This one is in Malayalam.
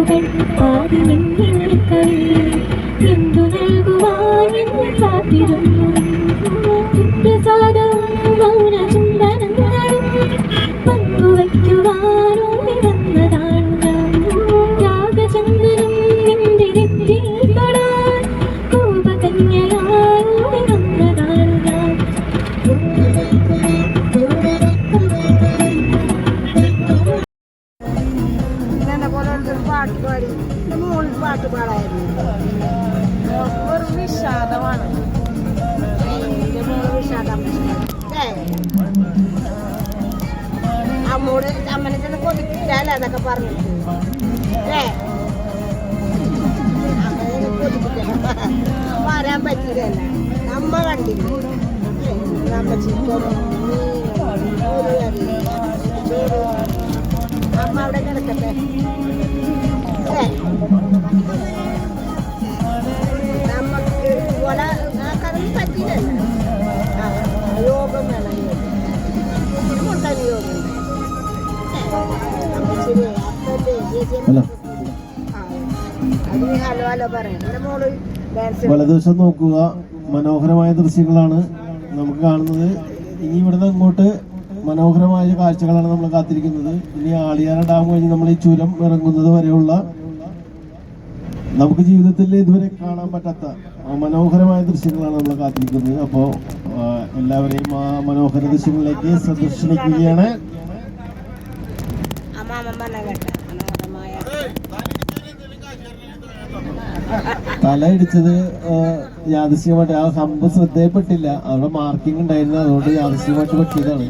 കൈവിളക്കുകൾ പാതി മിന്നി നിൽക്കവേ എന്തു നൽകുവാൻ കാത്തിരുന്നു? ഒരു പാട്ട് പാടി? എന്റെ മോളിൽ പാട്ട് പാടായിരുന്നു. മോൾക്ക് വെറും വിഷാദമാണ്. എന്റെ മോൾ വിഷാദം. അമ്മോട് അമ്മനെ ചെന്ന് കൊതിപ്പിച്ചാലേ എന്നൊക്കെ പറഞ്ഞിട്ട്. ഏ? അമ്മനെ കൊതിപ്പിക്കണം വരാൻ പറ്റില്ല നമ്മ കണ്ടില്ല? നമ്മ ഒരു ചോറ് അമ്മ അവിടെ കിടക്കട്ടെ. വലതുവശം നോക്കുക. മനോഹരമായ ദൃശ്യങ്ങളാണ് നമുക്ക് കാണുന്നത്. ഇനി ഇവിടുന്ന് അങ്ങോട്ട് മനോഹരമായ കാഴ്ചകളാണ് നമ്മൾ കാത്തിരിക്കുന്നത്. ഇനി ആളിയാന ഡാം കഴിഞ്ഞ് നമ്മൾ ഈ ചുരം ഇറങ്ങുന്നത് വരെയുള്ള നമുക്ക് ജീവിതത്തിൽ ഇതുവരെ കാണാൻ പറ്റാത്ത മനോഹരമായ ദൃശ്യങ്ങളാണ് നമ്മൾ കാത്തിരിക്കുന്നത്. അപ്പോൾ എല്ലാവരെയും ആ മനോഹര ദൃശ്യങ്ങളിലേക്ക് സന്ദർശിക്കുകയാണ്. അമ്മ മനോഹരമായ തല ഇടിച്ചത് യാദൃശ്യമായിട്ട് ആ സംഭവം ശ്രദ്ധയപ്പെട്ടില്ല അവിടെ മാർക്കിംഗ് ഉണ്ടായിരുന്നു അതുകൊണ്ട് യാദൃശ്യമായിട്ട് പറ്റിയതാണ്.